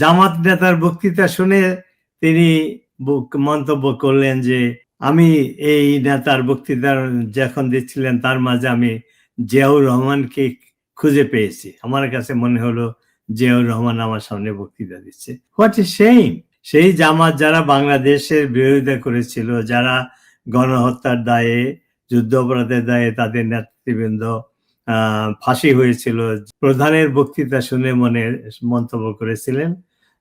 জামাত নেতার বক্তৃতা শুনে তিনি মন্তব্য করলেন যে, আমি এই নেতার বক্তৃতা যখন দিচ্ছিলেন, তার মাঝে আমি জিয়াউর রহমানকে খুঁজে পেয়েছি। আমার কাছে মনে হলো জিয়াউর রহমান আমার সামনে বক্তৃতা দিচ্ছে। হোয়াট ইজ সেই জামাত যারা বাংলাদেশের বিরোধিতা করেছিল, যারা গণহত্যার দায়ে, যুদ্ধ অপরাধের দায়ে তাদের নেতৃবৃন্দ ফাঁসি হয়েছিল, প্রধানের বক্তৃতা শুনে মনে মন্তব্য করেছিলেন।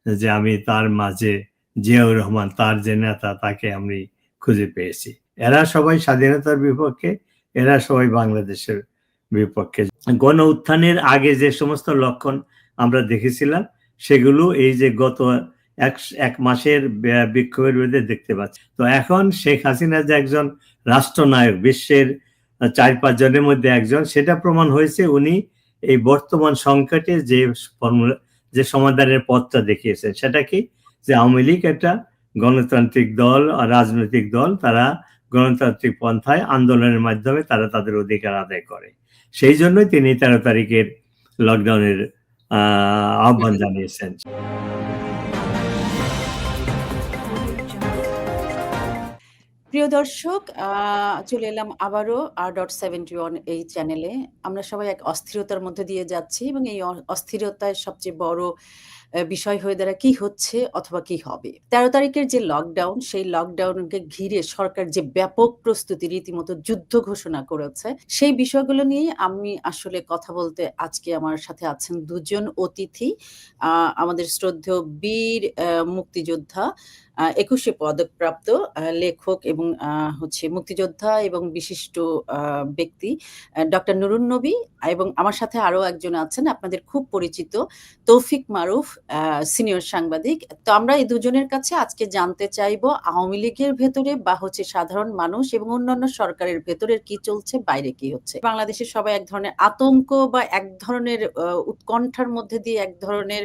যে আমি তার মাঝে জিয়াউর রহমান, তার যে নেতা, তাকে আমি খুঁজে পেয়েছি। এরা সবাই স্বাধীনতার বিপক্ষে, এরা সবাই বাংলাদেশের বিপক্ষে। গণ উত্থানের আগে যে সমস্ত লক্ষণ আমরা দেখেছিলাম, সেগুলো এই যে গত এক এক মাসের বিক্ষোভের বিরুদ্ধে দেখতে পাচ্ছি। তো এখন শেখ হাসিনা যে একজন রাষ্ট্রনায়ক, বিশ্বের চার পাঁচ জনের মধ্যে একজন, সেটা প্রমাণ হয়েছে উনি এই বর্তমান সংকটে যে ফর্মুলা যে সমাধানের পথটা দেখিয়েছেন সেটা কি? যে আওয়ামী লীগ একটা গণতান্ত্রিক দল আর রাজনৈতিক দল তারা গণতান্ত্রিক পন্থায় আন্দোলনের মাধ্যমে তারা তাদের অধিকার আদায় করে। সেই জন্যই তিনি তেরো তারিখের লকডাউনের আহ, আহ্বান জানিয়েছেন। প্রিয় দর্শক চলে এলাম আবারও আর ডট সেভেন্টি ওয়ান এই চ্যানেলে আমরা সবাই এক অস্থিরতার মধ্যে দিয়ে যাচ্ছি এবং এই অস্থিরতায় সবচেয়ে বড় বিষয় হয়ে দাঁড়ায় কি হচ্ছে অথবা কি হবে। তেরো তারিখের যে লকডাউন সেই লকডাউনকে ঘিরে সরকার যে ব্যাপক প্রস্তুতি রীতিমতো যুদ্ধ ঘোষণা করেছে, সেই বিষয়গুলো নিয়ে আমি আসলে কথা বলতে আজকে আমার সাথে আছেন দুজন অতিথি। আমাদের শ্রদ্ধেয় বীর মুক্তিযোদ্ধা একুশে পদকপ্রাপ্ত লেখক এবং হচ্ছে মুক্তিযোদ্ধা এবং বিশিষ্ট ব্যক্তি ডক্টর নুরুন নবী। এবং আমার সাথে আরও একজন আছেন, আপনাদের খুব পরিচিত তৌফিক মারুফ সিনিয়র সাংবাদিক। তো আমরা এই দুজনের কাছে আজকে জানতে চাইব, আওয়ামী লীগের ভেতরে বা হচ্ছে সাধারণ মানুষ এবং অন্যান্য সরকারের ভেতরের কি চলছে, বাইরে কি হচ্ছে? বাংলাদেশের সবাই এক ধরনের আতঙ্ক বা এক ধরনের উৎকণ্ঠার মধ্যে দিয়ে এক ধরনের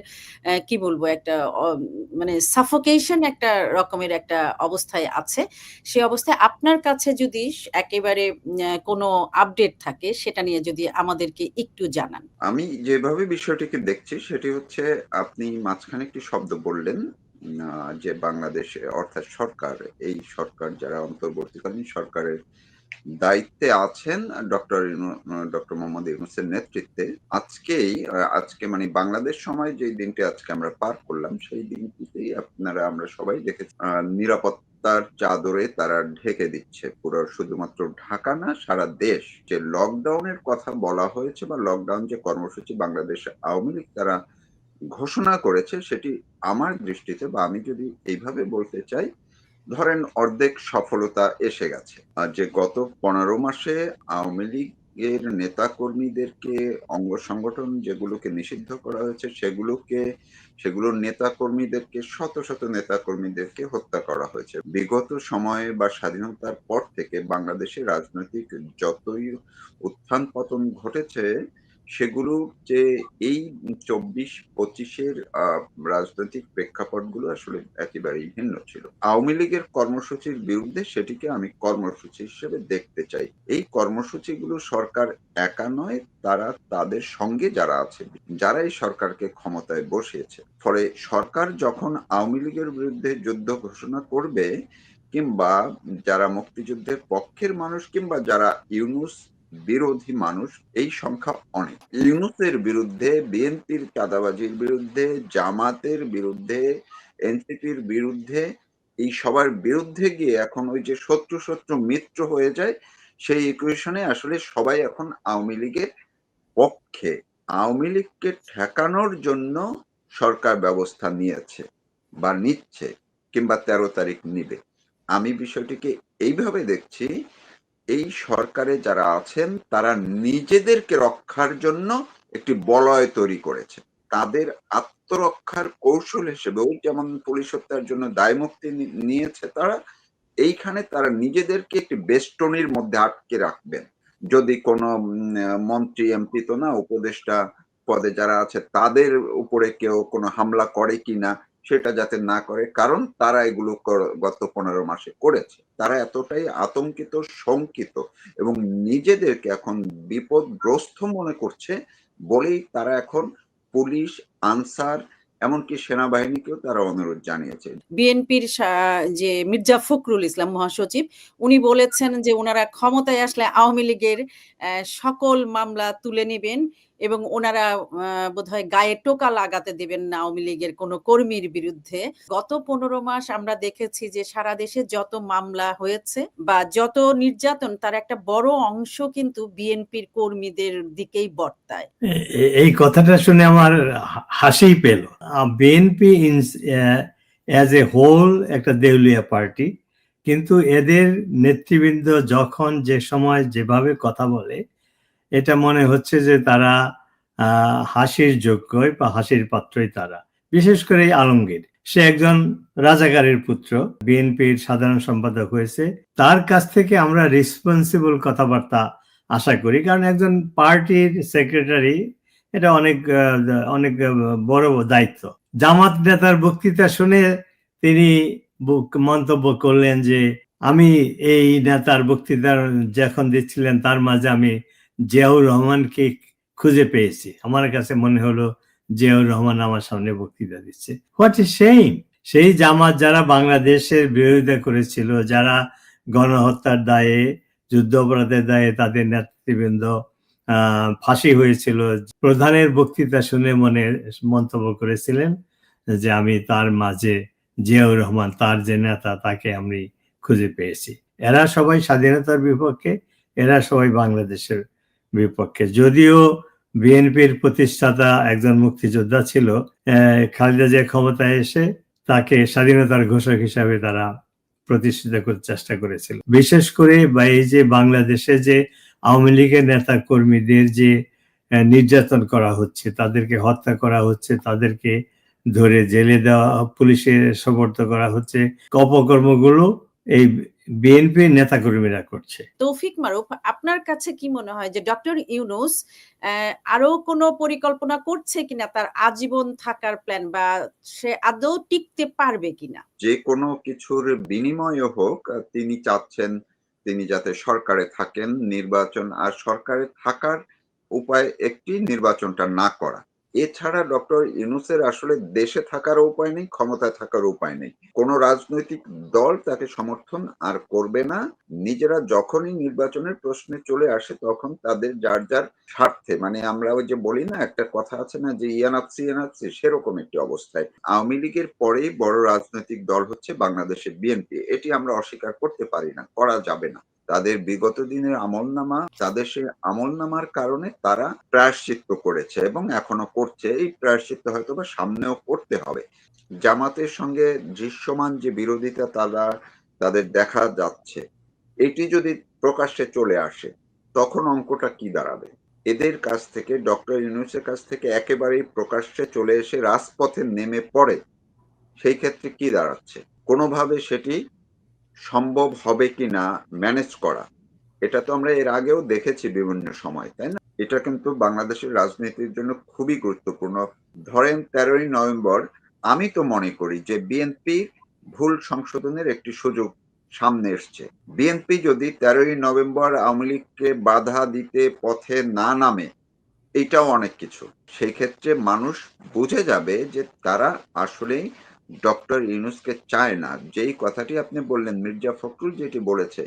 কি বলব, একটা মানে সাফোকেশন একটা রকমের একটা অবস্থায় আছে। সে অবস্থায় আপনার কাছে যদি একেবারে কোনো আপডেট থাকে, সেটা নিয়ে যদি আমাদেরকে একটু জানান। আমি যেভাবে বিষয়টিকে দেখছি, সেটি হচ্ছে আপনি মাঝখানে একটি শব্দ বললেন যে বাংলাদেশে, অর্থাৎ সরকার, এই সরকার যারা অন্তর্বর্তীকালীন সরকারের দায়িত্বে আছেন ডক্টর ডক্টর মোহাম্মদ ইউনুসের নেতৃত্বে। আজকেই আজকে মানে বাংলাদেশ সময় যে দিনটি আজকে আমরা পার করলাম সেই দিনটিতেই আপনারা আমরা সবাই দেখেছি আহ, নিরাপত্তার চাদরে তারা ঢেকে দিচ্ছে। পুরো শুধুমাত্র ঢাকা না সারা দেশ যে লকডাউনের কথা বলা হয়েছে বা লকডাউন যে কর্মসূচি বাংলাদেশ আওয়ামী লীগ তারা ঘোষণা করেছে সেটি আমার দৃষ্টিতে বা আমি যদি এইভাবে বলতে চাই ধরেন অর্ধেক সফলতা এসে গেছে। আর যে গত পনেরো মাসে আওয়ামী লীগের নেতা কর্মীদেরকে অঙ্গ সংগঠন যেগুলোকে নিষিদ্ধ করা হয়েছে, সেগুলোকে, সেগুলোর নেতা কর্মীদেরকে শত শত নেতা কর্মীদেরকে হত্যা করা হয়েছে। বিগত সময়ে বা স্বাধীনতার পর থেকে বাংলাদেশের রাজনৈতিক যতই উত্থান পতন ঘটেছে সেগুলো যে এই চব্বিশ পঁচিশের রাজনৈতিক প্রেক্ষাপটগুলো আসলে একেবারেই ভিন্ন ছিল। আওয়ামী লীগের কর্মসূচির বিরুদ্ধে সেটিকে আমি কর্মসূচি হিসেবে দেখতে চাই। এই কর্মসূচিগুলো সরকার একা নয়, তারা তাদের সঙ্গে যারা আছে, যারা এই সরকারকে ক্ষমতায় বসিয়েছে। ফলে সরকার যখন আওয়ামী লীগের বিরুদ্ধে যুদ্ধ ঘোষণা করবে, কিংবা যারা মুক্তিযুদ্ধের পক্ষের মানুষ, কিংবা যারা ইউনুস বিরোধী মানুষ, এই সংখ্যা অনেক। ইউনুসের বিরুদ্ধে, বিএনপির চাঁদাবাজির বিরুদ্ধে, জামাতের বিরুদ্ধে, এনসিপির বিরুদ্ধে, এই সবার বিরুদ্ধে গিয়ে এখন ওই যে শত্রু শত্রু মিত্র হয়ে যায়, সেই ইকুয়েশনে আসলে সবাই এখন আওয়ামী লীগের পক্ষে, আওয়ামী লীগকে ঠেকানোর জন্য সরকার ব্যবস্থা নিয়েছে বা নিচ্ছে কিংবা তেরো তারিখ নিবে। আমি বিষয়টিকে এইভাবে দেখছি এই সরকারে যারা আছেন, তারা নিজেদেরকে রক্ষার জন্য একটি বলয় তৈরি করেছে। তাদের আত্মরক্ষার কৌশল হিসেবেও যেমন পুলিশ হত্যার জন্য দায়মুক্তি নিয়েছে তারা, এইখানে তারা নিজেদেরকে একটি বেষ্টনীর মধ্যে আটকে রাখবেন। যদি কোনো মন্ত্রী, এমপি তো না, উপদেষ্টা পদে যারা আছে, তাদের উপরে কেউ কোনো হামলা করে কিনা সেটা যাতে না করে, কারণ তারা এগুলো গত পনেরো মাসে করেছে। তারা এতটাই আতঙ্কিত, শঙ্কিত এবং নিজেদেরকে এখন বিপদগ্রস্ত মনে করছে বলেই তারা এখন পুলিশ, আনসার, এমনকি সেনাবাহিনীকেও তারা অনুরোধ জানিয়েছে। বিএনপির যে মির্জা ফখরুল ইসলাম মহাসচিব, উনি বলেছেন যে ওনারা ক্ষমতায় আসলে আওয়ামী লীগের সকল মামলা তুলে নেবেন। এবং ওনারা বোধহয় গায়ে টোকা লাগাতে দেবেন না আওয়ামী লীগের কোনো কর্মীর বিরুদ্ধে। গত পনেরো মাস আমরা দেখেছি যে সারা দেশে যত মামলা হয়েছে বা যত নির্যাতন, তার একটা বড় অংশ কিন্তু বিএনপির কর্মীদের দিকেই বর্তায়। এই কথাটা শুনে আমার হাসিই পেল। বিএনপি অ্যাজ এ হোল একটা দেউলিয়া পার্টি, কিন্তু এদের নেতৃবৃন্দ যখন যে সময় যেভাবে কথা বলে এটা মনে হচ্ছে যে তারা হাসির যোগ্যই বা হাসির পাত্রই তারা। বিশেষ করে আলমগীর। সে একজন রাজাকারের পুত্র, বিএনপির সাধারণ সম্পাদক হয়েছে। তার কাছ থেকে আমরা রেসপন্সিবল কথাবার্তা আশা করি। কারণ একজন পার্টির সেক্রেটারি এটা অনেক অনেক বড় দায়িত্ব। জামাত নেতার বক্তৃতা শুনে তিনি মন্তব্য করলেন যে, আমি এই নেতার বক্তৃতা যখন দিচ্ছিলেন, তার মাঝে আমি জিয়াউর রহমানকে খুঁজে পেয়েছি। আমার কাছে মনে হলো জিয়াউর রহমান আমার সামনে বক্তৃতা দিচ্ছে। হোয়াট ইজ সেইম সেই জামাত যারা বাংলাদেশের বিরোধিতা করেছিল, যারা গণহত্যার দায়ে, যুদ্ধ অপরাধের দায়ে তাদের নেতৃবৃন্দ ফাঁসি হয়েছিল। প্রধানের বক্তৃতা শুনে মনে মন্তব্য করেছিলেন যে আমি তার মাঝে জিয়াউর রহমান, তার যে নেতা, তাকে আমি খুঁজে পেয়েছি। এরা সবাই স্বাধীনতার বিপক্ষে, এরা সবাই বাংলাদেশের বিপক্ষে। যদিও বিএনপির প্রতিষ্ঠাতা একজন মুক্তিযোদ্ধা ছিল খালেদা জিয়া ক্ষমতায় এসে তাকে স্বাধীনতার ঘোষক হিসাবে তারা প্রতিষ্ঠিত করতে চেষ্টা করেছিল। বিশেষ করে বা এই যে বাংলাদেশে যে আওয়ামী লীগের নেতা কর্মীদের যে নির্যাতন করা হচ্ছে, তাদেরকে হত্যা করা হচ্ছে, তাদেরকে ধরে জেলে দেওয়া পুলিশের সমর্থ করা হচ্ছে, অপকর্মগুলো এই বিএনপি নেতা কর্মীরা করছে। তৌফিক মারুফ আপনার কাছে কি মনে হয় যে ডক্টর ইউনুস আহ, আরও কোনো পরিকল্পনা করছে কিনা তার আজীবন থাকার প্ল্যান বা সে আদৌ টিকতে পারবে কিনা? যে কোনো কিছুর বিনিময় হোক তিনি চাচ্ছেন তিনি যাতে সরকারে থাকেন নির্বাচন আর সরকারে থাকার উপায় একটি নির্বাচনটা না করা। এছাড়া ডক্টর ইউনুসের আসলে দেশে থাকার উপায় নেই, ক্ষমতায় থাকার উপায় নেই। কোনো রাজনৈতিক দল তাকে সমর্থন আর করবে না। নিজেরা যখনই নির্বাচনের প্রশ্নে চলে আসে তখন তাদের যার যার স্বার্থে মানে আমরা ওই যে বলি না, একটা কথা আছে না যে ইয়ানাপসি ইয়ানাপসি সেরকম একটি অবস্থায়। আওয়ামী লীগের পরেই বড় রাজনৈতিক দল হচ্ছে বাংলাদেশের বিএনপি। এটি আমরা অস্বীকার করতে পারি না, করা যাবে না। তাদের বিগত দিনের আমলনামা, তাদের সেই আমলনামার কারণে তারা প্রায়শ্চিত্ত করেছে এবং এখনও করছে। এই প্রায়শ্চিত্ত হয়তো বা সামনেও করতে হবে। জামাতের সঙ্গে দৃশ্যমান যে বিরোধিতা তারা, তাদের দেখা যাচ্ছে, এটি যদি প্রকাশ্যে চলে আসে, তখন অঙ্কটা কি দাঁড়াবে? এদের কাছ থেকে, ডক্টর ইউনুসের কাছ থেকে একেবারেই প্রকাশ্যে চলে এসে রাজপথে নেমে পড়ে, সেই ক্ষেত্রে কি দাঁড়াচ্ছে? কোনোভাবে সেটি সম্ভব হবে কি না ম্যানেজ করা। এটা তো আমরা এর আগেও দেখেছি বিভিন্ন সময়, তাই না? এটা কিন্তু বাংলাদেশের রাজনীতির জন্য খুবই গুরুত্বপূর্ণ। ধরেন তেরোই নভেম্বর, আমি তো মনে করি যে বিএনপি ভুল সংশোধনের একটি সুযোগ সামনে এসছে। বিএনপি যদি তেরোই নভেম্বর আওয়ামী লীগকে বাধা দিতে পথে না নামে এইটাও অনেক কিছু। সেই ক্ষেত্রে মানুষ বুঝে যাবে যে তারা আসলেই ডক্টর ইউনুসকে চায় না। যেই কথাটি আপনি বললেন মির্জা ফখরুল যেটি বলেছে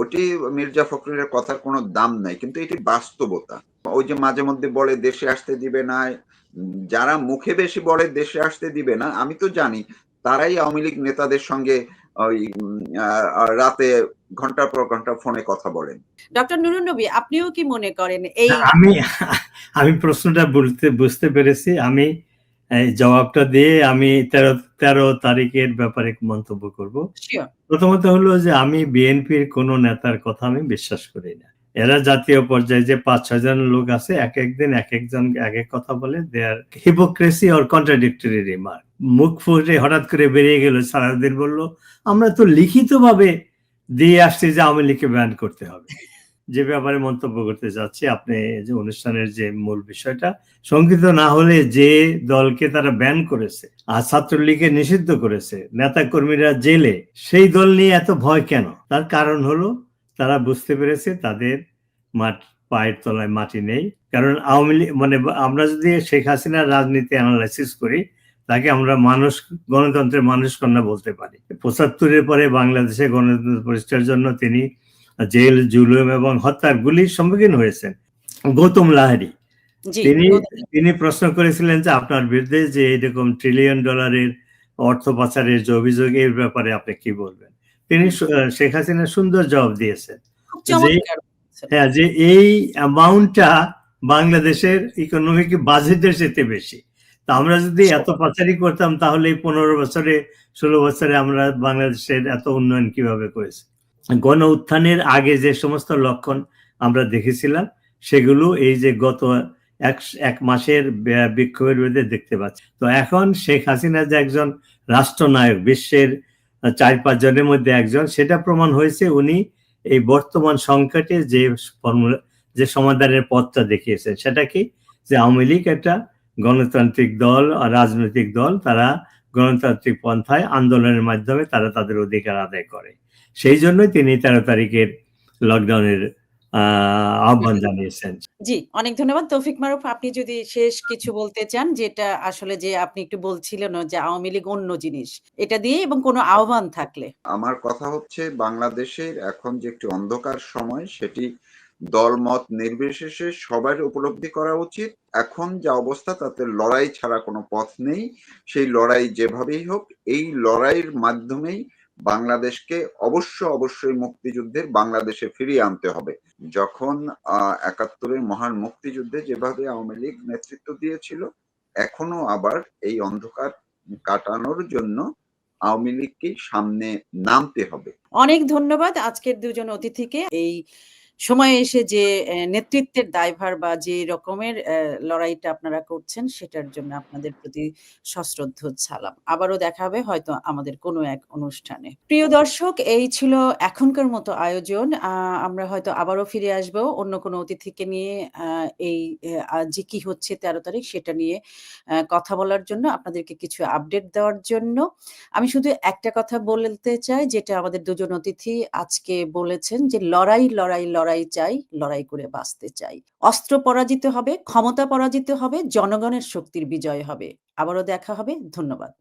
ওটি মির্জা ফখরুলের কথার কোনো দাম নাই কিন্তু এটি বাস্তবতা। ওই যে মাঝে মধ্যে বলে দেশে আসতে দিবে না। যারা মুখে বেশি বলে দেশে আসতে দিবে না? আমি তো জানি তারাই আওয়ামী লীগ নেতাদের সঙ্গে ওই রাতে ঘণ্টার পর ঘণ্টা ফোনে কথা বলেন। ডক্টর নুরুন নবী আপনিও কি মনে করেন এই আমি আমি প্রশ্নটা বুঝতে বুঝতে পেরেছি। আমি জবাবটা দিয়ে আমি তেরো তেরো তারিখের ব্যাপারে মন্তব্য করব। প্রথমত হলো যে আমি বিএনপির কোন নেতার কথা আমি বিশ্বাস করি না। এরা জাতীয় পর্যায়ে যে পাঁচ ছয় জন লোক আছে এক একদিন এক একজন এক এক কথা বলে their hypocrisy or contradictory remark মুখ ফুটে হঠাৎ করে বেরিয়ে গেল সারাদিন বলল আমরা তো লিখিতভাবে দিয়ে আসছি যে আওয়ামী লীগকে ব্যান করতে হবে। যে ব্যাপারে মন্তব্য করতে চাচ্ছি, আপনি যে অনুষ্ঠানের যে মূল বিষয়টা শঙ্কিত না হলে যে দলকে তারা ব্যান করেছে আর ছাত্রলীগকে নিষিদ্ধ করেছে নেতা কর্মীরা জেলে, সেই দল নিয়ে এত ভয় কেন? তার কারণ হলো, তারা বুঝতে পেরেছে তাদের মাঠ, পায়ের তলায় মাটি নেই। কারণ আওয়ামী লীগ মানে আমরা যদি শেখ হাসিনার রাজনীতি অ্যানালাইসিস করি, তাকে আমরা মানুষ, গণতন্ত্রের মানুষ কন্যা বলতে পারি। পঁচাত্তরের পরে বাংলাদেশে গণতন্ত্র প্রতিষ্ঠার জন্য তিনি জেল জুলুম এবং হত্যার গুলির সম্মুখীন হয়েছেন। গৌতম লাহারি তিনি তিনি প্রশ্ন করেছিলেন যে আপনার বিরুদ্ধে যে এরকম ট্রিলিয়ন ডলারের অর্থ পাচারের যে অভিযোগ এর ব্যাপারে আপনি কি বলবেন? তিনি শেখ হাসিনা সুন্দর জবাব দিয়েছেন। বলেছেন। হ্যাঁ যে এই অ্যামাউন্টটা বাংলাদেশের ইকোনমিক বাজেটের সাথে বেশি। তা আমরা যদি এত পাচারি করতাম তাহলে এই পনেরো বছরে ষোলো বছরে আমরা বাংলাদেশের এত উন্নয়ন কীভাবে করেছি? গণ উত্থানের আগে যে সমস্ত লক্ষণ আমরা দেখেছিলাম, সেগুলো এই যে গত এক এক মাসের বিক্ষোভের মধ্যে দেখতে পাচ্ছি। তো এখন শেখ হাসিনা যে একজন রাষ্ট্রনায়ক, বিশ্বের চার পাঁচ জনের মধ্যে একজন, সেটা প্রমাণ হয়েছে উনি এই বর্তমান সংকটে যে ফর্মুলা, যে সমাধানের পথটা দেখিয়েছেন। সেটা কি? যে আওয়ামী লীগ একটা গণতান্ত্রিক দল, আর রাজনৈতিক দল, তারা গণতান্ত্রিক পন্থায় আন্দোলনের মাধ্যমে তারা তাদের অধিকার আদায় করে। সেই জন্যই তিনি তেরো তারিখের লকডাউনের আহ, আহ্বান জানিয়েছেন। জি অনেক ধন্যবাদ। তৌফিক মারুফ আপনি যদি শেষ কিছু বলতে চান যেটা আসলে যে আপনি একটু বলছিলেন যে আওয়ামী লীগ অন্য জিনিস এটা দিয়ে এবং কোনো আহ্বান থাকলে। আমার কথা হচ্ছে বাংলাদেশের এখন যে একটি অন্ধকার সময় সেটি দলমত নির্বিশেষে সবার উপলব্ধি করা উচিত। এখন যা অবস্থা তাতে লড়াই ছাড়া কোনো পথ নেই। সেই লড়াই যেভাবেই হোক এই লড়াইয়ের মাধ্যমেই বাংলাদেশকে অবশ্য অবশ্যই মুক্তিযুদ্ধের বাংলাদেশে ফিরিয়ে আনতে হবে। যখন একাত্তরের মহান মুক্তিযুদ্ধে যেভাবে আওয়ামী লীগ নেতৃত্ব দিয়েছিল, এখনও আবার এই অন্ধকার কাটানোর জন্য আওয়ামী লীগকে সামনে নামতে হবে। অনেক ধন্যবাদ আজকের দুজন অতিথিকে এই সময়ে এসে যে নেতৃত্বের দায়ভার বা যে রকমের লড়াইটা আপনারা করছেন সেটার জন্য আপনাদের প্রতি সশ্রদ্ধ সালাম। আবারও দেখা হবে হয়তো আমাদের কোনো এক অনুষ্ঠানে। প্রিয় দর্শক, এই ছিল এখনকার মতো আয়োজন। আমরা হয়তো আবারও ফিরে আসব অন্য কোনো অতিথিকে নিয়ে এই যে কি হচ্ছে তেরো তারিখ সেটা নিয়ে কথা বলার জন্য, আপনাদেরকে কিছু আপডেট দেওয়ার জন্য। আমি শুধু একটা কথা বলতে চাই, যেটা আমাদের দুজন অতিথি আজকে বলেছেন যে লড়াই লড়াই লড়াই চাই, লড়াই করে বাঁচতে চাই। অস্ত্র পরাজিত হবে, ক্ষমতা পরাজিত হবে, জনগণের শক্তির বিজয় হবে। আবারও দেখা হবে, ধন্যবাদ।